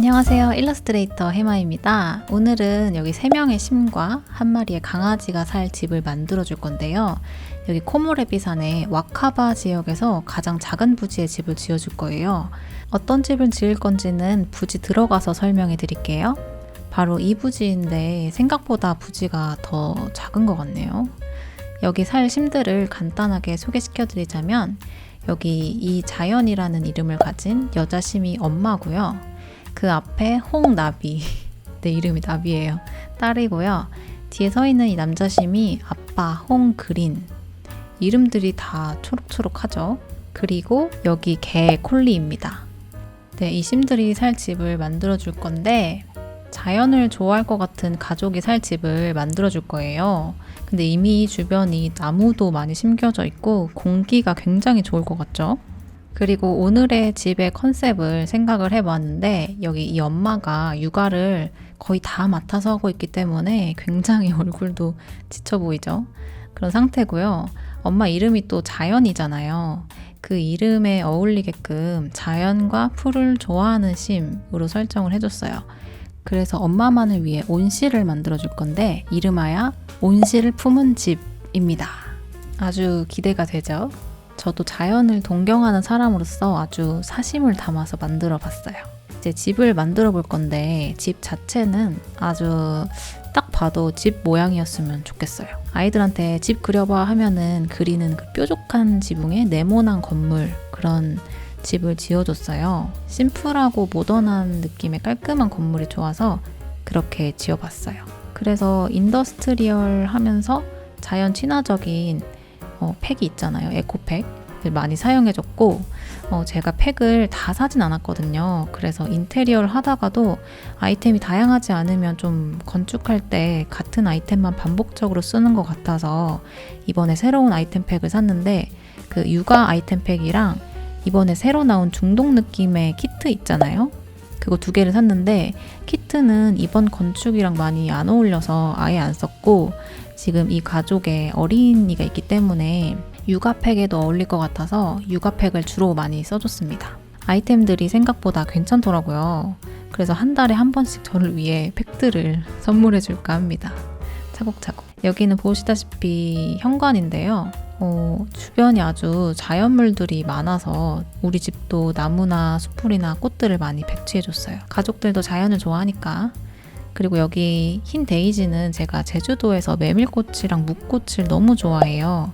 안녕하세요. 일러스트레이터 해마입니다. 오늘은 여기 3명의 심과 한 마리의 강아지가 살 집을 만들어 줄 건데요. 여기 코모레비산의 와카바 지역에서 가장 작은 부지의 집을 지어 줄 거예요. 어떤 집을 지을 건지는 부지 들어가서 설명해 드릴게요. 바로 이 부지인데 생각보다 부지가 더 작은 것 같네요. 여기 살 심들을 간단하게 소개시켜 드리자면 여기 이 자연이라는 이름을 가진 여자 심이 엄마고요. 그 앞에 홍나비. 내 이름이 나비예요. 딸이고요. 뒤에 서 있는 이 남자 심이 아빠 홍그린. 이름들이 다 초록초록하죠. 그리고 여기 개 콜리입니다. 네, 이 심들이 살 집을 만들어 줄 건데 자연을 좋아할 것 같은 가족이 살 집을 만들어 줄 거예요. 근데 이미 주변이 나무도 많이 심겨져 있고 공기가 굉장히 좋을 것 같죠? 그리고 오늘의 집의 컨셉을 생각을 해봤는데 여기 이 엄마가 육아를 거의 다 맡아서 하고 있기 때문에 굉장히 얼굴도 지쳐 보이죠? 그런 상태고요. 엄마 이름이 또 자연이잖아요. 그 이름에 어울리게끔 자연과 풀을 좋아하는 심으로 설정을 해줬어요. 그래서 엄마만을 위해 온실을 만들어 줄 건데 이름하여 온실을 품은 집입니다. 아주 기대가 되죠? 저도 자연을 동경하는 사람으로서 아주 사심을 담아서 만들어 봤어요. 이제 집을 만들어 볼 건데 집 자체는 아주 딱 봐도 집 모양이었으면 좋겠어요. 아이들한테 집 그려봐 하면은 그리는 그 뾰족한 지붕에 네모난 건물 그런 집을 지어줬어요. 심플하고 모던한 느낌의 깔끔한 건물이 좋아서 그렇게 지어봤어요. 그래서 인더스트리얼 하면서 자연 친화적인 어, 팩이 있잖아요. 에코팩. 많이 사용해줬고, 어, 제가 팩을 다 사진 않았거든요. 그래서 인테리어를 하다가도 아이템이 다양하지 않으면 좀 건축할 때 같은 아이템만 반복적으로 쓰는 것 같아서 이번에 새로운 아이템 팩을 샀는데 그 육아 아이템 팩이랑 이번에 새로 나온 중독 느낌의 키트 있잖아요. 그거 두 개를 샀는데 키트는 이번 건축이랑 많이 안 어울려서 아예 안 썼고 지금 이 가족에 어린이가 있기 때문에 육아팩에도 어울릴 것 같아서 육아팩을 주로 많이 써줬습니다. 아이템들이 생각보다 괜찮더라고요. 그래서 한 달에 한 번씩 저를 위해 팩들을 선물해 줄까 합니다. 차곡차곡. 여기는 보시다시피 현관인데요. 어, 주변이 아주 자연물들이 많아서 우리 집도 나무나 수풀이나 꽃들을 많이 배치해줬어요. 가족들도 자연을 좋아하니까. 그리고 여기 흰 데이지는 제가 제주도에서 메밀꽃이랑 묵꽃을 너무 좋아해요.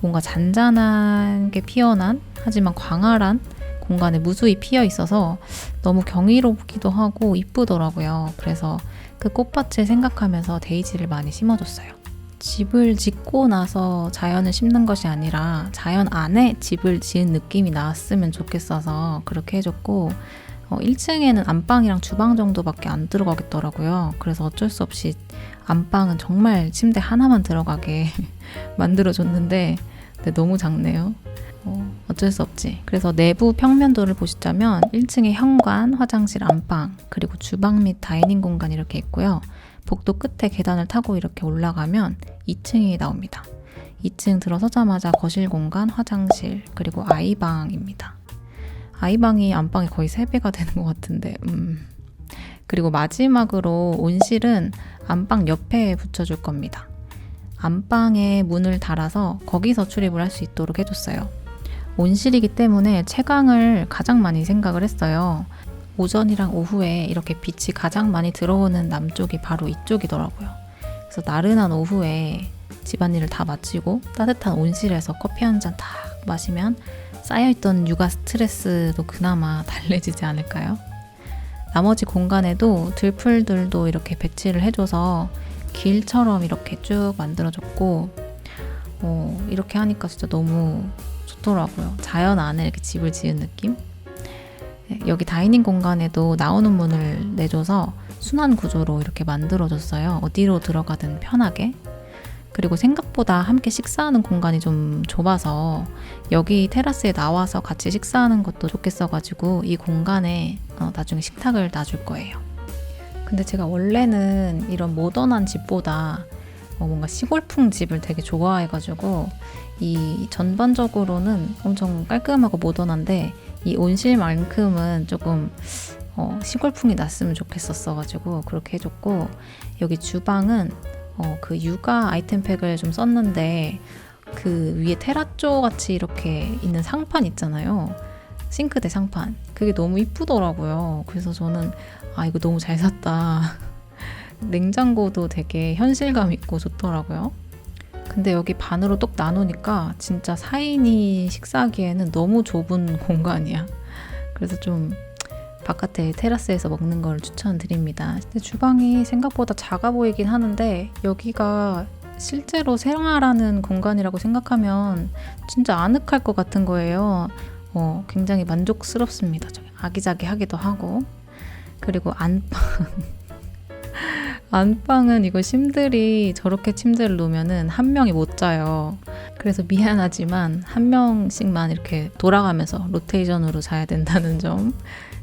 뭔가 잔잔한 게 피어난 하지만 광활한 공간에 무수히 피어 있어서 너무 경이롭기도 하고 이쁘더라고요. 그래서 그 꽃밭을 생각하면서 데이지를 많이 심어줬어요. 집을 짓고 나서 자연을 심는 것이 아니라 자연 안에 집을 지은 느낌이 나왔으면 좋겠어서 그렇게 해줬고 어, 1층에는 안방이랑 주방 정도밖에 안 들어가겠더라고요. 그래서 어쩔 수 없이 안방은 정말 침대 하나만 들어가게 만들어줬는데 너무 작네요. 어, 어쩔 수 없지. 그래서 내부 평면도를 보시자면 1층에 현관, 화장실, 안방, 그리고 주방 및 다이닝 공간 이렇게 있고요. 복도 끝에 계단을 타고 이렇게 올라가면 2층이 나옵니다. 2층 들어서자마자 거실 공간, 화장실, 그리고 아이방입니다. 아이방이 안방이 거의 3배가 되는 것 같은데, 음. 그리고 마지막으로 온실은 안방 옆에 붙여줄 겁니다. 안방에 문을 달아서 거기서 출입을 할 수 있도록 해줬어요. 온실이기 때문에 채광을 가장 많이 생각을 했어요. 오전이랑 오후에 이렇게 빛이 가장 많이 들어오는 남쪽이 바로 이쪽이더라고요. 그래서 나른한 오후에 집안일을 다 마치고 따뜻한 온실에서 커피 한잔딱 마시면 쌓여있던 육아 스트레스도 그나마 달래지지 않을까요? 나머지 공간에도 들풀들도 이렇게 배치를 해줘서 길처럼 이렇게 쭉 만들어줬고 어, 이렇게 하니까 진짜 너무 좋더라고요. 자연 안에 이렇게 집을 지은 느낌? 네, 여기 다이닝 공간에도 나오는 문을 내줘서 순환 구조로 이렇게 만들어줬어요. 어디로 들어가든 편하게. 그리고 생각보다 함께 식사하는 공간이 좀 좁아서 여기 테라스에 나와서 같이 식사하는 것도 좋겠어가지고 이 공간에 어, 나중에 식탁을 놔줄 거예요. 근데 제가 원래는 이런 모던한 집보다 어, 뭔가 시골풍 집을 되게 좋아해가지고 이 전반적으로는 엄청 깔끔하고 모던한데 이 온실만큼은 조금 어, 시골풍이 났으면 좋겠었어가지고 그렇게 해줬고 여기 주방은 어, 그 육아 아이템팩을 좀 썼는데 그 위에 테라조 같이 이렇게 있는 상판 있잖아요. 싱크대 상판. 그게 너무 이쁘더라고요. 그래서 저는 아 이거 너무 잘 샀다. 냉장고도 되게 현실감 있고 좋더라고요. 근데 여기 반으로 똑 나누니까 진짜 4인이 식사하기에는 너무 좁은 공간이야. 그래서 좀 바깥에 테라스에서 먹는 걸 추천드립니다. 주방이 생각보다 작아 보이긴 하는데 여기가 실제로 생활하는 공간이라고 생각하면 진짜 아늑할 것 같은 거예요. 어, 굉장히 만족스럽습니다. 좀 아기자기하기도 하고 그리고 안방 안방은 이거 심들이 저렇게 침대를 놓으면은 한 명이 못 자요. 그래서 미안하지만 한 명씩만 이렇게 돌아가면서 로테이션으로 자야 된다는 점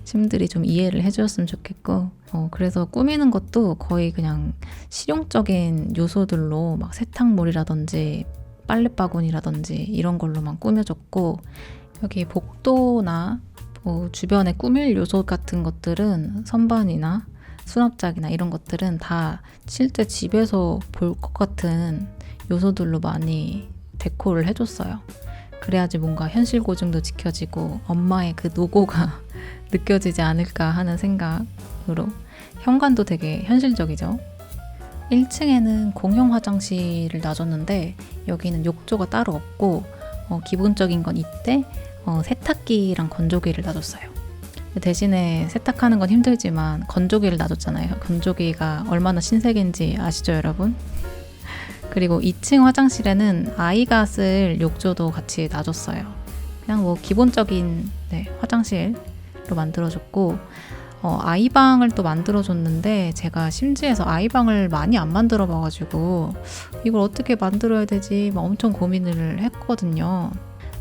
심들이 좀 이해를 해주었으면 좋겠고 어, 그래서 꾸미는 것도 거의 그냥 실용적인 요소들로 막 세탁물이라든지 빨래바구니라든지 이런 걸로만 꾸며줬고 여기 복도나 뭐 주변에 꾸밀 요소 같은 것들은 선반이나 수납장이나 이런 것들은 다 실제 집에서 볼 것 같은 요소들로 많이 데코를 해줬어요. 그래야지 뭔가 현실 고증도 지켜지고 엄마의 그 노고가 느껴지지 않을까 하는 생각으로 현관도 되게 현실적이죠. 1층에는 공용 화장실을 놔줬는데 여기는 욕조가 따로 없고 어, 기본적인 건 이때 어, 세탁기랑 건조기를 놔줬어요. 대신에 세탁하는 건 힘들지만 건조기를 놔줬잖아요. 건조기가 얼마나 신세계인지 아시죠, 여러분? 그리고 2층 화장실에는 아이가 쓸 욕조도 같이 놔줬어요. 그냥 뭐 기본적인 네, 화장실 로 만들어줬고 어, 아이방을 또 만들어줬는데 제가 심지에서 아이방을 많이 안 만들어 봐가지고 이걸 어떻게 만들어야 되지 막 엄청 고민을 했거든요.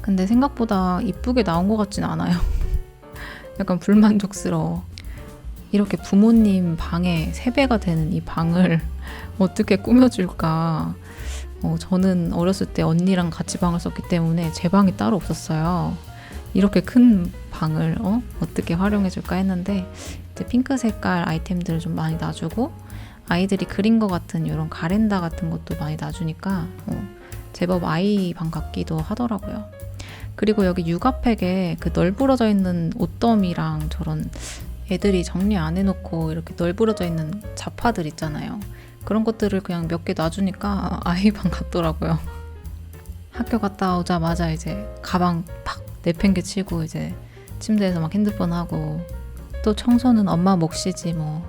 근데 생각보다 이쁘게 나온 것 같진 않아요. 약간 불만족스러워. 이렇게 부모님 방에 세배가 되는 이 방을 어떻게 꾸며줄까. 어, 저는 어렸을 때 언니랑 같이 방을 썼기 때문에 제 방이 따로 없었어요. 이렇게 큰 방을 어? 어떻게 활용해줄까 했는데 이제 핑크 색깔 아이템들을 좀 많이 놔주고 아이들이 그린 것 같은 이런 가렌다 같은 것도 많이 놔주니까 어, 제법 아이 방 같기도 하더라고요. 그리고 여기 육아팩에 그 널브러져 있는 옷더미랑 저런 애들이 정리 안 해놓고 이렇게 널브러져 있는 잡화들 있잖아요. 그런 것들을 그냥 몇 개 놔주니까 아이 방 같더라고요. 학교 갔다 오자마자 이제 가방 팍 내팽개치고 이제 침대에서 막 핸드폰 하고 또 청소는 엄마 몫이지 뭐.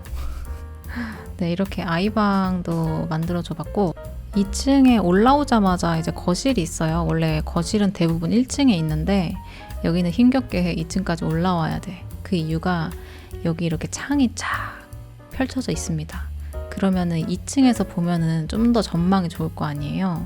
네 이렇게 아이방도 만들어줘 봤고 2층에 올라오자마자 이제 거실이 있어요. 원래 거실은 대부분 1층에 있는데 여기는 힘겹게 2층까지 올라와야 돼. 그 이유가 여기 이렇게 창이 쫙 펼쳐져 있습니다. 그러면은 2층에서 보면은 좀 더 전망이 좋을 거 아니에요.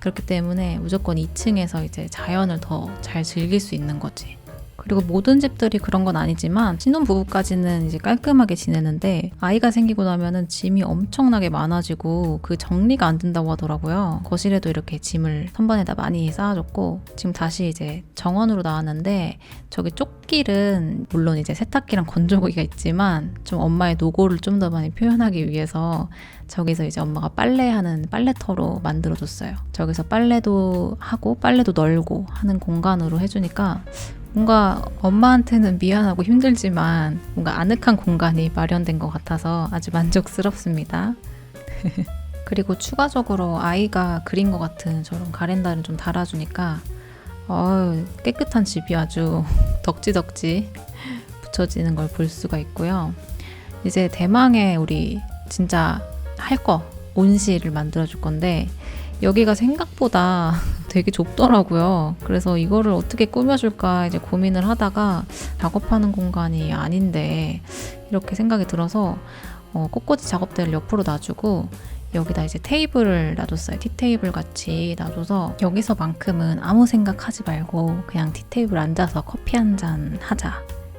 그렇기 때문에 무조건 2층에서 이제 자연을 더 잘 즐길 수 있는 거지. 그리고 모든 집들이 그런 건 아니지만 신혼 부부까지는 이제 깔끔하게 지내는데 아이가 생기고 나면은 짐이 엄청나게 많아지고 그 정리가 안 된다고 하더라고요. 거실에도 이렇게 짐을 선반에다 많이 쌓아줬고 지금 다시 이제 정원으로 나왔는데 저기 쪽길은 물론 이제 세탁기랑 건조기가 있지만 좀 엄마의 노고를 좀 더 많이 표현하기 위해서 저기서 이제 엄마가 빨래하는 빨래터로 만들어줬어요. 저기서 빨래도 하고 빨래도 널고 하는 공간으로 해주니까 뭔가 엄마한테는 미안하고 힘들지만 뭔가 아늑한 공간이 마련된 것 같아서 아주 만족스럽습니다. 그리고 추가적으로 아이가 그린 것 같은 저런 가렌다를 좀 달아주니까 어우, 깨끗한 집이 아주 덕지덕지 붙여지는 걸 볼 수가 있고요. 이제 대망의 우리 진짜 할 거 온실을 만들어 줄 건데 여기가 생각보다 되게 좁더라고요. 그래서 이거를 어떻게 꾸며줄까 이제 고민을 하다가 작업하는 공간이 아닌데 이렇게 생각이 들어서 어, 꽃꽂이 작업대를 옆으로 놔주고 여기다 이제 테이블을 놔줬어요. 티테이블 같이 놔줘서 여기서만큼은 아무 생각하지 말고 그냥 티테이블 앉아서 커피 한 잔 하자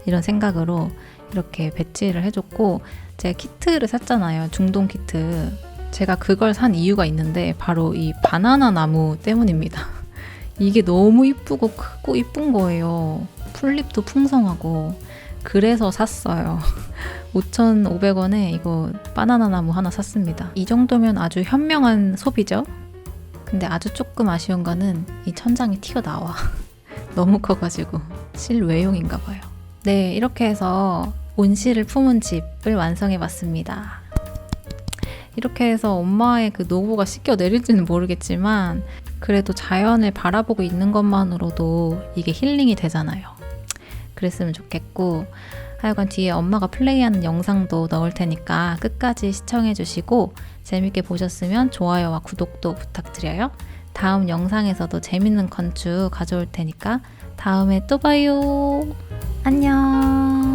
이런 생각으로 이렇게 배치를 해줬고 제가 키트를 샀잖아요. 중동 키트. 제가 그걸 산 이유가 있는데 바로 이 바나나 나무 때문입니다. 이게 너무 이쁘고 크고 이쁜 거예요. 풀잎도 풍성하고 그래서 샀어요. 5,500원에 이거 바나나 나무 하나 샀습니다. 이 정도면 아주 현명한 소비죠? 근데 아주 조금 아쉬운 거는 이 천장이 튀어나와. 너무 커가지고 실외용인가 봐요. 네, 이렇게 해서 온실을 품은 집을 완성해 봤습니다. 이렇게 해서 엄마의 그 노고가 씻겨 내릴지는 모르겠지만 그래도 자연을 바라보고 있는 것만으로도 이게 힐링이 되잖아요. 그랬으면 좋겠고 하여간 뒤에 엄마가 플레이하는 영상도 넣을 테니까 끝까지 시청해 주시고 재밌게 보셨으면 좋아요와 구독도 부탁드려요. 다음 영상에서도 재밌는 건축 가져올 테니까 다음에 또 봐요. 안녕.